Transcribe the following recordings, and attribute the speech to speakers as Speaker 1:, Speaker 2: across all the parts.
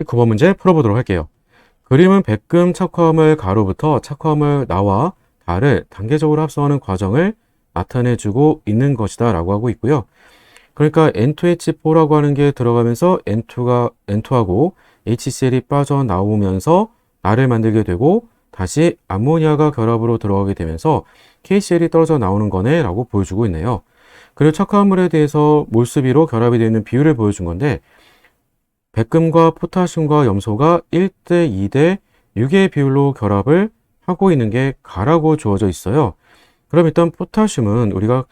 Speaker 1: 19번 문제 풀어보도록 할게요. 그림은 백금 착화물 가로부터 착화물 나와 달을 단계적으로 합성하는 과정을 나타내주고 있는 것이다 라고 하고 있고요. 그러니까 N2H4라고 하는 게 들어가면서 N2가, N2하고 HCl이 빠져나오면서 나를 만들게 되고 다시 암모니아가 결합으로 들어가게 되면서 KCl이 떨어져 나오는 거네 라고 보여주고 있네요. 그리고 착화물에 대해서 몰수비로 결합이 되어 있는 비율을 보여준 건데 백금과 포타슘과 염소가 1대 2대 6의 비율로 결합을 하고 있는 게 가라고 주어져 있어요. 그럼 일단 포타슘은 우리가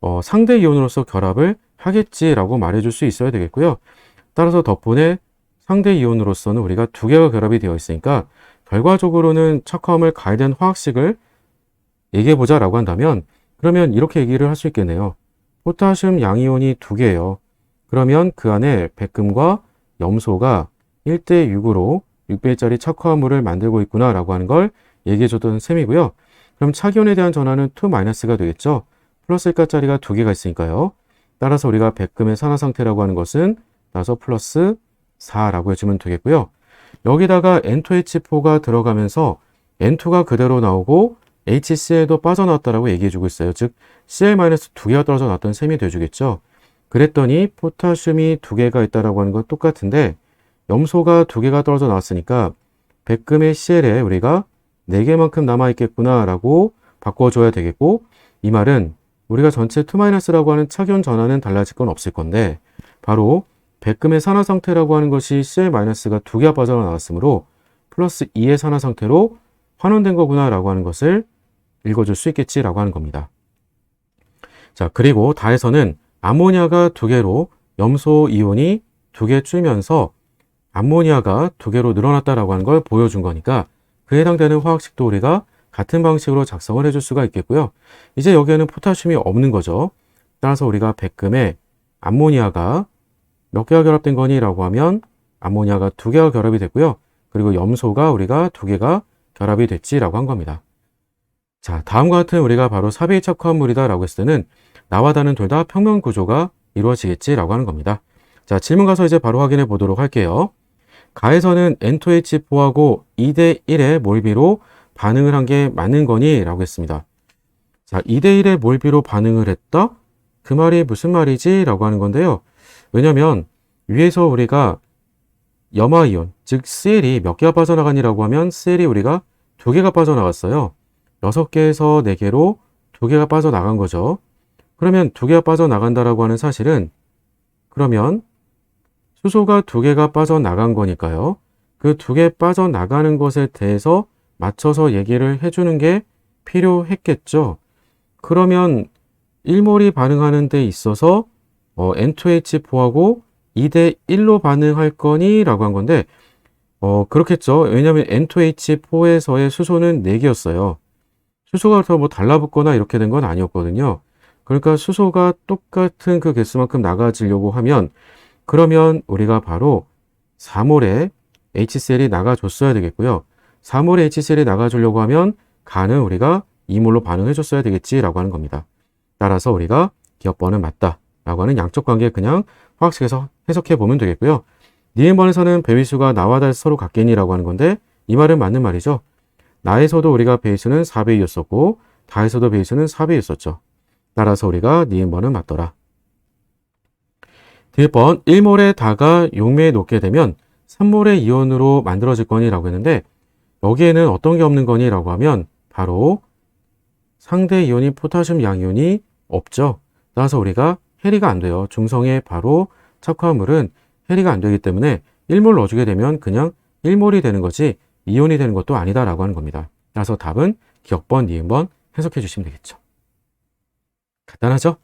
Speaker 1: 어, 상대 이온으로서 결합을 하겠지라고 말해줄 수 있어야 되겠고요. 따라서 덕분에 상대 이온으로서는 우리가 두 개가 결합이 되어 있으니까 결과적으로는 착화음을 가해된 화학식을 얘기해보자 라고 한다면 그러면 이렇게 얘기를 할 수 있겠네요. 포타슘 양이온이 두 개예요. 그러면 그 안에 백금과 염소가 1대 6으로 6배짜리 착화물을 만들고 있구나라고 하는 걸 얘기해줬던 셈이고요. 그럼 차기온에 대한 전하는 2-가 되겠죠. 플러스 1가짜리가 두 개가 있으니까요. 따라서 우리가 백금의 산화 상태라고 하는 것은 따라서 플러스 4라고 해주면 되겠고요. 여기다가 N2H4가 들어가면서 N2가 그대로 나오고 HCl도 빠져나왔다라고 얘기해주고 있어요. 즉 Cl-두 개가 떨어져 나왔던 셈이 돼주겠죠. 그랬더니 포타슘이 두 개가 있다라고 하는 건 똑같은데 염소가 두 개가 떨어져 나왔으니까 백금의 CL에 우리가 네 개만큼 남아있겠구나라고 바꿔줘야 되겠고 이 말은 우리가 전체 2-라고 하는 착연 전하는 달라질 건 없을 건데 바로 백금의 산화 상태라고 하는 것이 CL-가 두 개가 빠져나왔으므로 플러스 2의 산화 상태로 환원된 거구나라고 하는 것을 읽어줄 수 있겠지라고 하는 겁니다. 자, 그리고 다에서는 아모니아가 두 개로 염소 이온이 두 개 줄면서 암모니아가 두 개로 늘어났다라고 하는 걸 보여준 거니까 그에 해당되는 화학식도 우리가 같은 방식으로 작성을 해줄 수가 있겠고요. 이제 여기에는 포타슘이 없는 거죠. 따라서 우리가 백금에 암모니아가 몇 개가 결합된 거니? 라고 하면 암모니아가 두 개가 결합이 됐고요. 그리고 염소가 우리가 두 개가 결합이 됐지라고 한 겁니다. 자, 다음과 같은 우리가 바로 사비의 착화물이다 라고 했을 때는 나와 다는 둘 다 평면 구조가 이루어지겠지라고 하는 겁니다. 자, 질문 가서 이제 바로 확인해 보도록 할게요. 가에서는 N2H4하고 2대 1의 몰비로 반응을 한 게 맞는 거니? 라고 했습니다. 자, 2대 1의 몰비로 반응을 했다? 그 말이 무슨 말이지? 라고 하는 건데요. 왜냐면 위에서 우리가 염화이온, 즉 CL이 몇 개가 빠져나가니라고 하면 CL이 우리가 두 개가 빠져나갔어요. 6개에서 4개로 두 개가 빠져나간 거죠. 그러면 두 개가 빠져나간다라고 하는 사실은 그러면 수소가 두 개가 빠져나간 거니까요. 그두개 빠져나가는 것에 대해서 맞춰서 얘기를 해주는 게 필요했겠죠. 그러면 1몰이 반응하는 데 있어서 어, N2H4하고 2대 1로 반응할 거니? 라고 한 건데 어, 그렇겠죠. 왜냐하면 N2H4에서의 수소는 4개였어요. 수소가 더 뭐 달라붙거나 이렇게 된 건 아니었거든요. 그러니까 수소가 똑같은 그 개수만큼 나가지려고 하면 그러면 우리가 바로 4몰의 HCl이 나가줬어야 되겠고요. 4몰의 HCl이 나가주려고 하면 간은 우리가 2몰로 반응해 줬어야 되겠지라고 하는 겁니다. 따라서 우리가 기억번은 맞다. 라고 하는 양적 관계 그냥 화학식에서 해석해 보면 되겠고요. 니은번에서는 배위수가 나와 달 서로 같겠니라고 하는 건데 이 말은 맞는 말이죠. 나에서도 우리가 배위수는 4배이었었고 다에서도 배위수는 4배였었죠. 따라서 우리가 니은 번은 맞더라. 디귿번 1몰의 다가 용매에 놓게 되면 3몰의 이온으로 만들어질 거니라고 했는데 여기에는 어떤 게 없는 거니라고 하면 바로 상대 이온인 포타슘 양이온이 없죠. 따라서 우리가 해리가 안 돼요. 중성의 바로 착화물은 해리가 안 되기 때문에 1몰 넣어주게 되면 그냥 1몰이 되는 거지 이온이 되는 것도 아니다라고 하는 겁니다. 따라서 답은 기억번, 니은번 해석해 주시면 되겠죠. 간단하죠?